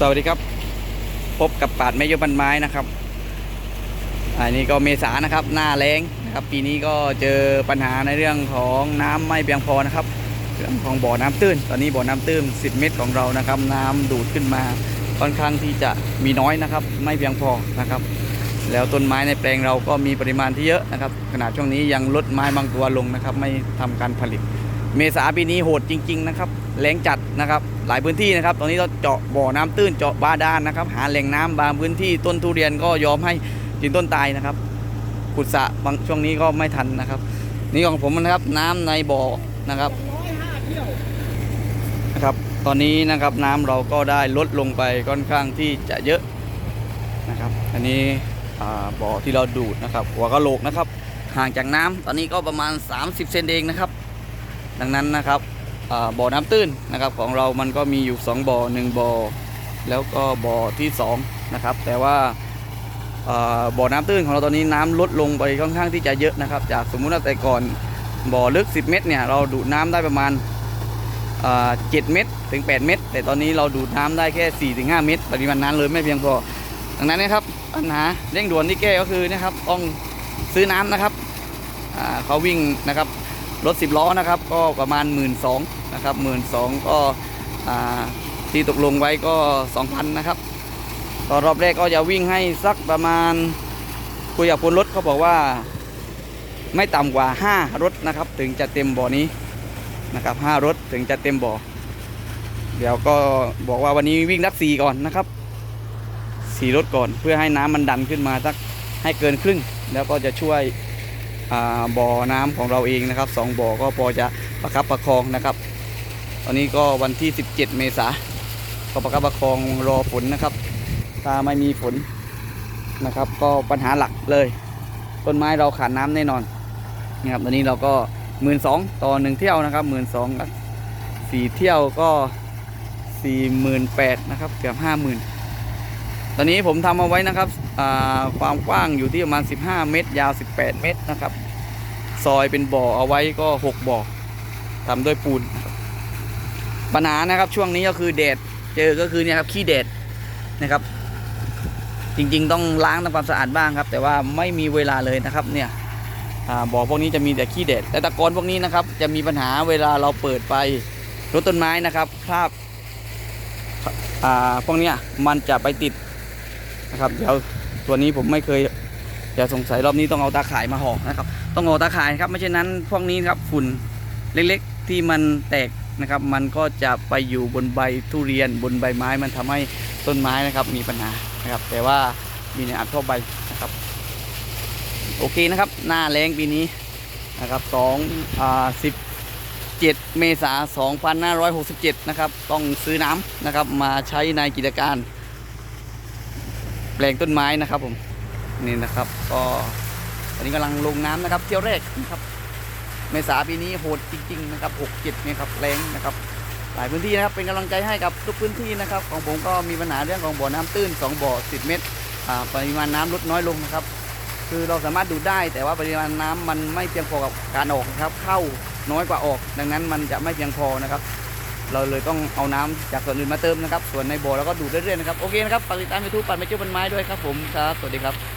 สวัสดีครับ พบกับปาดแม่ยบันไม้นะครับ อันนี้ก็เมษานะครับ หน้าแรงนะครับ ปีนี้ก็เจอปัญหาในเรื่องของน้ำไม่เพียงพอนะครับเรื่องของบ่อน้ำตื้น ตอนนี้บ่อน้ำตื้น 10 เมตรของเรานะครับ น้ำดูดขึ้นมาค่อนข้างที่จะมีน้อยนะครับ ไม่เพียงพอนะครับ แล้วต้นไม้ในแปลงเราก็มีปริมาณที่เยอะนะครับ ขนาดช่วงนี้ยังลดไม้บางตัวลงนะครับ ไม่ทำการผลิต เมษาปีนี้โหดจริง ๆ นะครับแรงจัดนะครับ หลายพื้นที่นะครับ ตอนนี้เราเจาะบ่อน้ำตื้นเจาะบาดาลนะครับ หาแหล่งน้ำบางพื้นที่ต้นทุเรียนก็ยอมให้กินต้นตายนะครับขุดสระบางช่วงนี้ก็ไม่ทันนะครับ นี่ของผมนะครับน้ำในบ่อนะครับนะครับ ตอนนี้นะครับน้ำเราก็ได้ลดลงไปค่อนข้างที่จะเยอะนะครับ อันนี้บ่อที่เราดูดนะครับ หัวกะโหลกนะครับ ห่างจากน้ำตอนนี้ก็ประมาณ 30 เซนเองนะครับ ดังนั้นนะครับ บ่อน้ำตื้นนะครับของเรามันก็มีอยู่ 2บ่อ1บ่อแล้วก็บ่อที่2นะครับแต่ว่าบ่อน้ำตื้นของเราตอนนี้น้ำลดลงไปค่อนข้างที่จะเยอะนะครับ จากสมมุติว่าแต่ก่อนบ่อลึก 10 เมตรเนี่ยเราดูดน้ำได้ประมาณอ่า7เมตรถึง 8 เมตร แต่ตอนนี้เราดูดน้ำได้แค่4ถึง5เมตร ปริมาณน้ำเลยไม่เพียงพอดังนั้นนะครับปัญหาเร่งด่วนที่แก้ก็คือนะครับต้องซื้อน้ำนะครับเขาวิ่งนะครับ รถ 10 ล้อนะครับ ก็ประมาณ 1 2ื่นนะครับหมื่นสองก็ที่ตกลงไว้ก็ 2,000 นะครับตอนรอบแรกก็จะวิ่งให้สักประมาณคุยกับคนรถเขาบอกว่าไม่ต่ำกว่า 5 รถนะครับ ถึงจะเต็มบ่อนี้นะครับ 5 รถถึงจะเต็มบ่อ เดี๋ยวก็บอกว่าวันนี้วิ่งนัก4ก่อนนะครับสี่รถก่อนเพื่อให้น้ำมันดันขึ้นมาสักให้เกินครึ่ง แล้วก็จะช่วย บ่อน้ำของเราเองนะครับสองบ่อก็พอจะประคับประคองนะครับ ตอนนี้ก็วันที่ 17 เมษาก็ประคับประคองรอฝนนะครับ ถ้าไม่มีฝนนะครับ ก็ปัญหาหลักเลย ต้นไม้เราขาดน้ำแน่นอนนะครับตอนนี้เราก็หมื่นสองต่อหนึ่งเที่ยวนะครับหมื่นสองสี่เที่ยวก็สี่หมื่นแปดนะครับเกือบห้าหมื่น ตอนนี้ผมทำเอาไว้นะครับความกว้างอยู่ที่ประมาณ 15 เมตร ยาว 18 เมตรนะครับ ซอยเป็นบ่อเอาไว้ก็ 6 บ่อทำด้วยปูนปัญหานะครับช่วงนี้ก็คือแดดเจอก็คือเนี่ยครับขี้แดดนะครับ จริงๆ ต้องล้างทำความสะอาดบ้างครับ แต่ว่าไม่มีเวลาเลยนะครับเนี่ยอบ่อพวกนี้จะมีแต่ขี้แดดแต่ตะกอนพวกนี้นะครับ จะมีปัญหาเวลาเราเปิดไปรดต้นไม้นะครับคราบพวกนี้มันจะไปติด นะครับเดี๋ยวตัวนี้ผมไม่เคยอย่าสงสัยรอบนี้ต้องเอาตาข่ายมาห่อนะครับ ต้องเอาตาข่ายครับไม่เช่นนั้นพวกนี้ครับฝุ่นเล็กๆที่มันแตกนะครับ มันก็จะไปอยู่บนใบทุเรียนบนใบไม้มันทำให้ต้นไม้นะครับมีปัญหานะครับ แต่ว่ามีในอัดเข้าใบนะครับ โอเคนะครับ หน้าแรงปีนี้นะครับสองอ่าสิบเจ็ดเมษาสองพันห้าร้อยหกสิบเจ็ดนะครับ ต้องซื้อน้ำนะครับมาใช้ในกิจการ แปลงต้นไม้นะครับผมนี่นะครับก็ตอนนี้กำลังลงน้ำนะครับเที่ยวแรกนะครับเมษาปีนี้โหดจริง ๆ นะครับหกเจ็ดเนี่ยครับแรงนะครับ หลายพื้นที่นะครับเป็นกำลังใจให้กับทุกพื้นที่นะครับ ของผมก็มีปัญหาเรื่องของบ่อน้ำตื้น 2 บ่อ10เมตรอ่าปริมาณน้ำลดน้อยลงนะครับ คือเราสามารถดูดได้ แต่ว่าปริมาณน้ำมันไม่เพียงพอกับการออกนะครับ เข้าน้อยกว่าออก ดังนั้นมันจะไม่เพียงพอนะครับ เราเลยต้องเอาน้ำจากส่วนอื่นมาเติมนะครับ ส่วนในบ่อเราก็ดูดเรื่อยๆนะครับ โอเคนะครับ ฝากติดตามยูทูบปันไปเจ้าบันไม้ด้วยครับผมครับ สวัสดีครับ